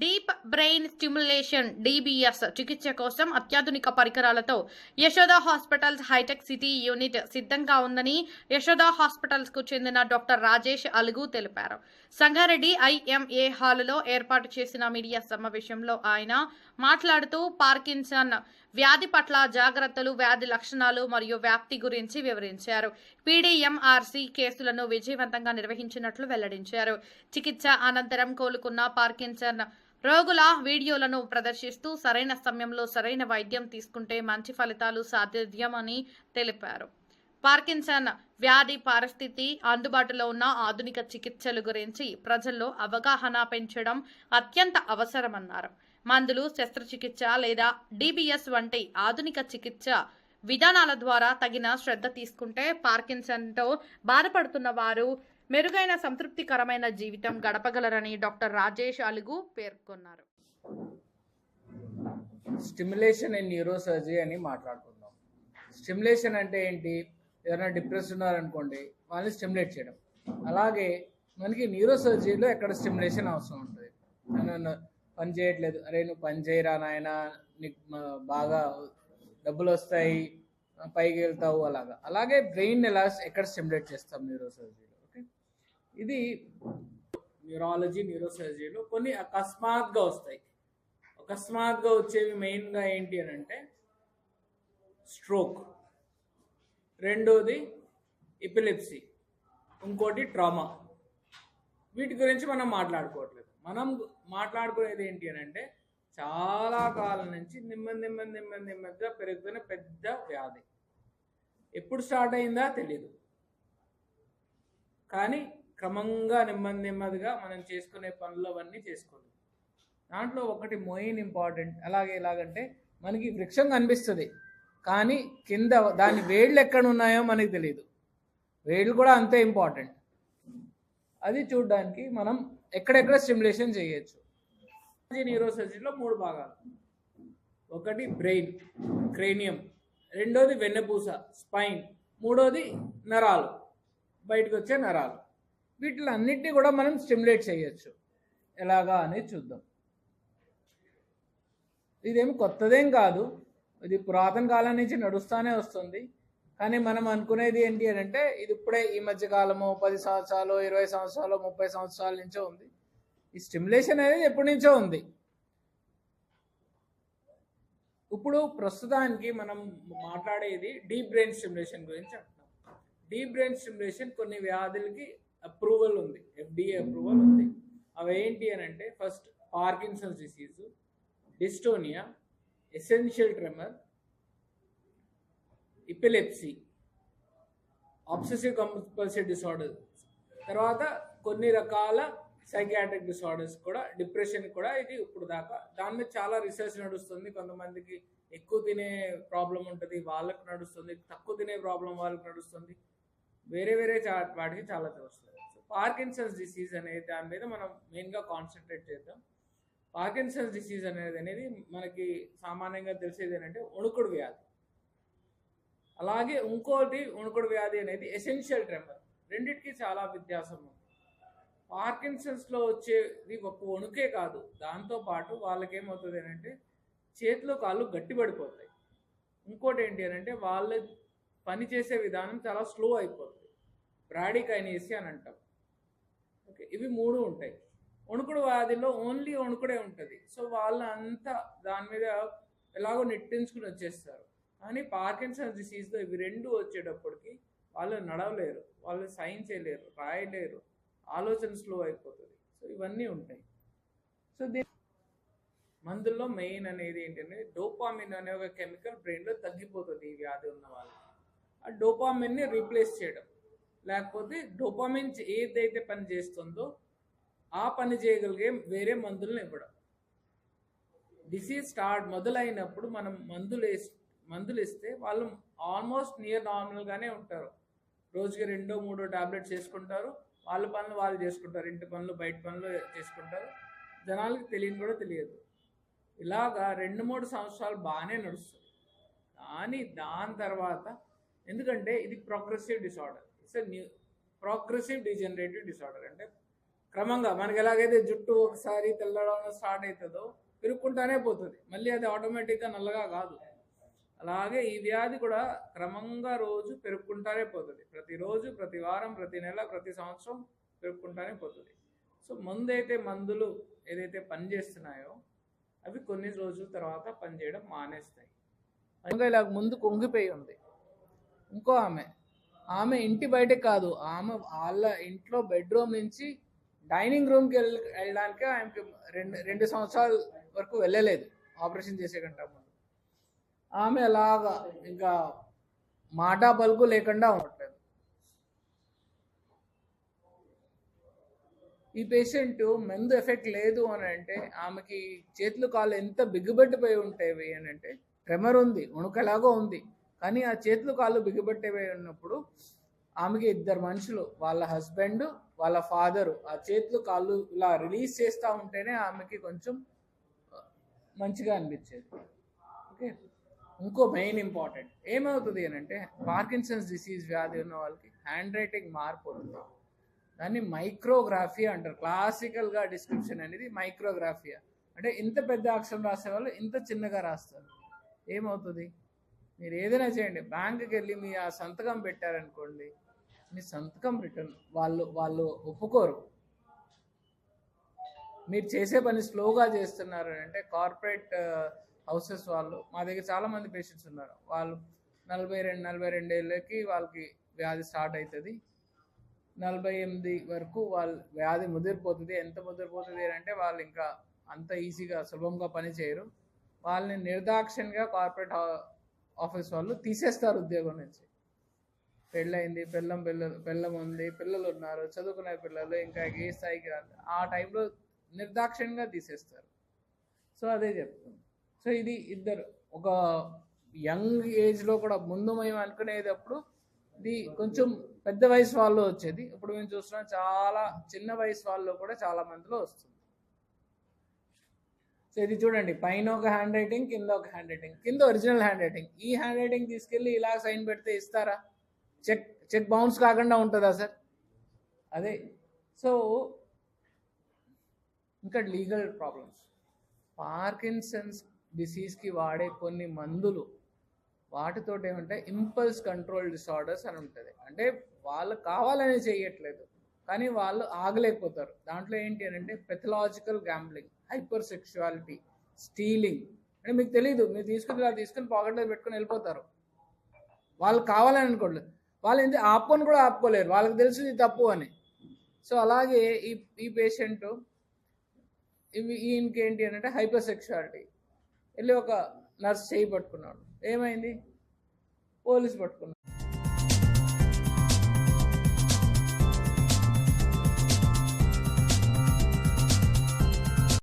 Deep brain stimulation DBS చికిత్స కోసం అత్యాధునిక పరికరాలతో Yashoda hospitals hitech city unit సిద్ధంగా ఉందని యశోద హాస్పిటల్స్కు చెందిన డాక్టర్ రాజేష్ అలుగు తెలిపారు. సంగారెడ్డి ఐఎంఏ హాలులో ఏర్పాటు చేసిన మీడియా సమావేశంలో ఆయన మాట్లాడుతూ పార్కిన్సన్ వ్యాధి పట్ల జాగ్రత్తలు వ్యాధి లక్షణాలు మరియు వ్యాప్తి గురించి వివరించారు. పీడీఎంఆర్సీ కేసులను విజయవంతంగా నిర్వహించినట్లు వెల్లడించారు. చికిత్స అనంతరం కోలుకున్న పార్కిన్సన్ రోగుల వీడియోలను ప్రదర్శిస్తూ సరైన సమయంలో సరైన వైద్యం తీసుకుంటే మంచి ఫలితాలు సాధ్యమని తెలిపారు. పార్కిన్సన్ వ్యాధి పరిస్థితి అందుబాటులో ఉన్న ఆధునిక చికిత్సల గురించి ప్రజల్లో అవగాహన పెంచడం అత్యంత అవసరమన్నారు. మందులు శస్త్రచికిత్స లేదా డిబిఎస్ వంటి ఆధునిక చికిత్స విధానాల ద్వారా తగిన శ్రద్ధ తీసుకుంటే పార్కిన్సన్తో బాధపడుతున్న వారు మెరుగైన సంతృప్తికరమైన జీవితం గడపగలరని డాక్టర్ రాజేష్ అలుగు పేర్కొన్నారు. స్టిమ్యులేషన్ అండ్ న్యూరోసర్జరీ అని మాట్లాడుకుందాం. స్టిమ్యులేషన్ అంటే ఏంటి? ఎవరైనా డిప్రెస్ ఉన్నారనుకోండి వాళ్ళని స్టిమ్యులేట్ చేయడం. అలాగే మనకి న్యూరోసర్జరీలో ఎక్కడ స్టిమ్యులేషన్ అవసరం ఉంటుంది? పని చేయట్లేదు. అరే నువ్వు పని చేయరా నాయన? నీకు బాగా డబ్బులు వస్తాయి పైకి వెళ్తావు అలాగా. అలాగే బ్రెయిన్ ఎలా ఎక్కడ స్టిమ్యులేట్ చేస్తాం న్యూరోసర్జరీలో ఇది న్యూరాలజీ న్యూరోసర్జీలో కొన్ని అకస్మాత్గా వస్తాయి. అకస్మాత్గా వచ్చేవి మెయిన్గా ఏంటి అని అంటే స్ట్రోక్ రెండోది ఎపిలెప్సీ ఇంకోటి ట్రామా వీటి గురించి మనం మాట్లాడుకోవట్లేదు. మనం మాట్లాడుకునేది ఏంటి అని అంటే చాలా కాలం నుంచి నెమ్మది నెమ్మది నెమ్మది నెమ్మదిగా పెరుగుతున్న పెద్ద వ్యాధి. ఎప్పుడు స్టార్ట్ అయిందా తెలియదు కానీ క్రమంగా నెమ్మది నెమ్మదిగా మనం చేసుకునే పనులు అవన్నీ చేసుకోలేదు దాంట్లో ఒకటి మెయిన్ ఇంపార్టెంట్ అలాగే ఎలాగంటే మనకి వృక్షం కనిపిస్తుంది. కానీ కింద దాని వేళ్ళు ఎక్కడ ఉన్నాయో మనకి తెలియదు వేళ్ళు కూడా అంతే ఇంపార్టెంట్ అది చూడడానికి మనం ఎక్కడెక్కడ స్టిమ్యులేషన్ చేయొచ్చు. న్యూరోసర్జరీలో మూడు భాగాలు. ఒకటి బ్రెయిన్ క్రేనియం రెండోది వెన్నపూస స్పైన్ మూడోది నరాలు. బయటకు వచ్చే నరాలు. వీటిలన్నింటినీ కూడా మనం స్టిమ్యులేట్ చేయొచ్చు. ఎలాగా అనేది చూద్దాం. ఇదేమి కొత్తదేం కాదు. ఇది పురాతన కాలం నుంచి నడుస్తూనే వస్తుంది. కానీ మనం అనుకునేది ఏంటి అని అంటే ఇది ఇప్పుడే ఈ మధ్య కాలము పది సంవత్సరాలు ఇరవై సంవత్సరాలు ముప్పై సంవత్సరాల నుంచో ఉంది. ఈ స్టిమ్యులేషన్ అనేది ఎప్పటి నుంచో ఉంది. ఇప్పుడు ప్రస్తుతానికి మనం మాట్లాడేది డీప్ బ్రెయిన్ స్టిమ్యులేషన్ గురించి అంటున్నాం. డీప్ బ్రెయిన్ స్టిమ్యులేషన్ కొన్ని వ్యాధులకి అప్రూవల్ ఉంది ఎఫ్డిఏ అప్రూవల్ ఉంది. అవి ఏంటి అని అంటే first Parkinson's disease dystonia essential tremor epilepsy obsessive compulsive disorder తర్వాత కొన్ని రకాల సైకియాట్రిక్ డిసార్డర్స్ కూడా డిప్రెషన్ కూడా ఇది ఇప్పుడు దాకా. దాని మీద చాలా రీసెర్చ్ నడుస్తుంది. కొంతమందికి ఎక్కువ తినే ప్రాబ్లం ఉంటుంది వాళ్ళకు నడుస్తుంది. తక్కువ తినే ప్రాబ్లం వాళ్ళకి నడుస్తుంది. వేరే వేరే వాటికి చాలా తెలుస్తుంది సో పార్కిన్సన్స్ డిసీజ్ అనేది దాని మీద మనం మెయిన్గా కాన్సన్ట్రేట్ చేద్దాం. పార్కిన్సన్స్ డిసీజ్ అనేది అనేది మనకి సామాన్యంగా తెలిసేది ఏంటంటే వణుకుడు వ్యాధి. అలాగే ఇంకోటి వణుకుడు వ్యాధి అనేది ఎసెన్షియల్ ట్రెమర్ రెండిటికి చాలా వ్యత్యాసం ఉంది. పార్కిన్సన్స్లో వచ్చేది ఒక వణుకే కాదు. దాంతో పాటు వాళ్ళకి ఏమవుతుంది అంటే చేతిలో కాళ్ళు గట్టిపడిపోతాయి. ఇంకోటి ఏంటి అని అంటే వాళ్ళ పని చేసే విధానం చాలా స్లో అయిపోతుంది. బ్రాడికైనేసి అని అంటాం. ఓకే ఇవి మూడు ఉంటాయి. వణుకుడు వ్యాధిలో ఓన్లీ వణుకుడే ఉంటుంది. సో వాళ్ళంతా దాని మీద ఎలాగో నెట్టించుకుని వచ్చేస్తారు. కానీ పార్కిన్సన్స్ డిసీజ్లో ఇవి రెండు వచ్చేటప్పటికి వాళ్ళు నడవలేరు. వాళ్ళు సైన్ చేయలేరు రాయలేరు. ఆలోచన స్లో అయిపోతుంది. సో ఇవన్నీ ఉంటాయి. సో దీ మందుల్లో మెయిన్ అనేది ఏంటంటే డోపామిన్ అనే ఒక కెమికల్ బ్రెయిన్లో తగ్గిపోతుంది ఈ వ్యాధి ఉన్న వాళ్ళకి ఆ డోపామిన్ని రీప్లేస్ చేయడం. లేకపోతే డోపామిన్ ఏదైతే పని చేస్తుందో ఆ పని చేయగలిగే వేరే మందులను ఇవ్వడం. డిసీజ్ స్టార్ట్ మొదలైనప్పుడు మనం మందులు మందులు ఇస్తే వాళ్ళు ఆల్మోస్ట్ నియర్ నార్మల్గానే ఉంటారు. రోజుకి రెండో మూడో టాబ్లెట్స్ చేసుకుంటారు. వాళ్ళ పనులు వాళ్ళు చేసుకుంటారు. ఇంటి పనులు బయట పనులు చేసుకుంటారు. జనాలకి తెలియని కూడా తెలియదు. ఇలాగా రెండు మూడు సంవత్సరాలు బాగానే నడుస్తుంది. కానీ దాని తర్వాత ఎందుకంటే ఇది progressive disorder it's new progressive degenerative disorder. అంటే క్రమంగా మనకి ఎలాగైతే జుట్టు ఒకసారి తెల్లడం స్టార్ట్ అవుతుందో పెరుక్కుంటానే పోతుంది. మళ్ళీ అది ఆటోమేటిక్గా నల్లగా కాదు. అలాగే ఈ వ్యాధి కూడా క్రమంగా రోజు పెరుక్కుంటానే పోతుంది. ప్రతిరోజు ప్రతి వారం ప్రతి నెల ప్రతి సంవత్సరం పెరుక్కుంటానే పోతుంది. సో ముందైతే మందులు ఏదైతే పనిచేస్తున్నాయో అవి కొన్ని రోజుల తర్వాత పనిచేయడం మానేస్తాయి. ఇంకా ఇలా ముందు కొంగిపోయి ఉంది. ఇంకో ఆమె ఆమె ఇంటి బయట కాదు ఆమె వాళ్ళ ఇంట్లో బెడ్రూమ్ నుంచి డైనింగ్ రూమ్కి వెళ్ళ వెళ్ళడానికి ఆమెకి రెండు రెండు సంవత్సరాల వరకు వెళ్ళలేదు ఆపరేషన్ చేసేకంటే ఆమె అలాగా ఇంకా మాట పలుకు లేకుండా ఉండట్లేదు. ఈ పేషెంట్ మందు ఎఫెక్ట్ లేదు అని అంటే ఆమెకి చేతులు కాళ్ళు ఎంత బిగ్గుబెట్టిపోయి ఉంటాయి అని అంటే ట్రెమర్ ఉంది ఉణుకలాగా ఉంది. కానీ ఆ చేతులు కాళ్ళు బిగ్గుబెట్టిపోయి ఉన్నప్పుడు ఆమెకి ఇద్దరు మనుషులు వాళ్ళ హస్బెండ్ వాళ్ళ ఫాదరు ఆ చేతులు కాళ్ళు ఇలా రిలీజ్ చేస్తూ ఉంటేనే ఆమెకి కొంచెం మంచిగా అనిపించేది. ఓకే? ఇంకో మెయిన్ ఇంపార్టెంట్. ఏమవుతుంది అని అంటే పార్కిన్సన్స్ డిసీజ్ వ్యాధి ఉన్న వాళ్ళకి హ్యాండ్ రైటింగ్ మారిపోతుంది దాన్ని మైక్రోగ్రాఫీ అంటారు. క్లాసికల్గా డిస్క్రిప్షన్ అనేది మైక్రోగ్రాఫియా. అంటే ఇంత పెద్ద అక్షరం రాసే వాళ్ళు ఇంత చిన్నగా రాస్తారు. ఏమవుతుంది? మీరు ఏదైనా చేయండి. బ్యాంకుకి వెళ్ళి మీ ఆ సంతకం పెట్టారనుకోండి మీ సంతకం రిటర్న్ వాళ్ళు వాళ్ళు ఒప్పుకోరు. మీరు చేసే పని స్లోగా చేస్తున్నారు అంటే కార్పొరేట్ హౌసెస్ వాళ్ళు మా దగ్గర చాలా మంది పేషెంట్స్ ఉన్నారు. వాళ్ళు నలభై రెండు నలభై రెండు ఏళ్ళకి వాళ్ళకి వ్యాధి స్టార్ట్ అవుతుంది నలభై ఎనిమిది వరకు వాళ్ళ వ్యాధి ముదిరిపోతుంది. ఎంత ముదిరిపోతుంది అని అంటే వాళ్ళు ఇంకా అంత ఈజీగా సులభంగా పని చేయరు. వాళ్ళని నిర్దాక్షిణ్యంగా కార్పొరేట్ ఆఫీస్ వాళ్ళు తీసేస్తారు ఉద్యోగం నుంచి. పెళ్ళయింది పిల్లం పిల్లలు పిల్లం ఉంది పిల్లలు ఉన్నారు చదువుకునే పిల్లలు ఇంకా ఏ స్థాయికి రాదు ఆ టైంలో నిర్దాక్షిణ్యంగా తీసేస్తారు. సో అదే చెప్తుంది సో ఇది ఇద్దరు. ఒక యంగ్ ఏజ్లో కూడా ముందు మేము అనుకునేటప్పుడు ఇది కొంచెం పెద్ద వయసు వాళ్ళు వచ్చేది. ఇప్పుడు మేము చూస్తున్నాం చాలా చిన్న వయసు వాళ్ళు కూడా చాలా మందిలో వస్తుంది. సో ఇది చూడండి. పైన ఒక హ్యాండ్ రైటింగ్ కింద ఒక హ్యాండ్ రైటింగ్ కింద ఒరిజినల్ హ్యాండ్ రైటింగ్ ఈ హ్యాండ్ రైటింగ్ తీసుకెళ్ళి ఇలా సైన్ పెడితే ఇస్తారా? చెక్ చెక్ బౌన్స్ కాకుండా ఉంటుందా సార్? అదే. సో ఇంకా లీగల్ ప్రాబ్లమ్స్ పార్కిన్సన్స్ డిసీజ్కి వాడే కొన్ని మందులు వాటితో ఏమంటే ఇంపల్స్ కంట్రోల్ డిసార్డర్స్ అని ఉంటుంది. అంటే వాళ్ళు కావాలనే చేయట్లేదు. కానీ వాళ్ళు ఆగలేకపోతారు. దాంట్లో ఏంటి అని అంటే pathological gambling hypersexuality stealing. అంటే మీకు తెలియదు మీరు తీసుకుని ఇలా తీసుకుని పాకెట్లో పెట్టుకుని వెళ్ళిపోతారు. వాళ్ళు కావాలని అనుకోలేదు వాళ్ళు ఏంటి ఆపుకొని కూడా ఆపుకోలేరు. వాళ్ళకి తెలుసు ఇది తప్పు అని. సో అలాగే ఈ ఈ పేషెంట్ ఇవి ఈయనకి ఏంటి అని అంటే హైపర్ సెక్షువాలిటీ వెళ్ళి ఒక నర్స్ చేయి పట్టుకున్నాడు. ఏమైంది? పోలీస్ పట్టుకున్నాడు.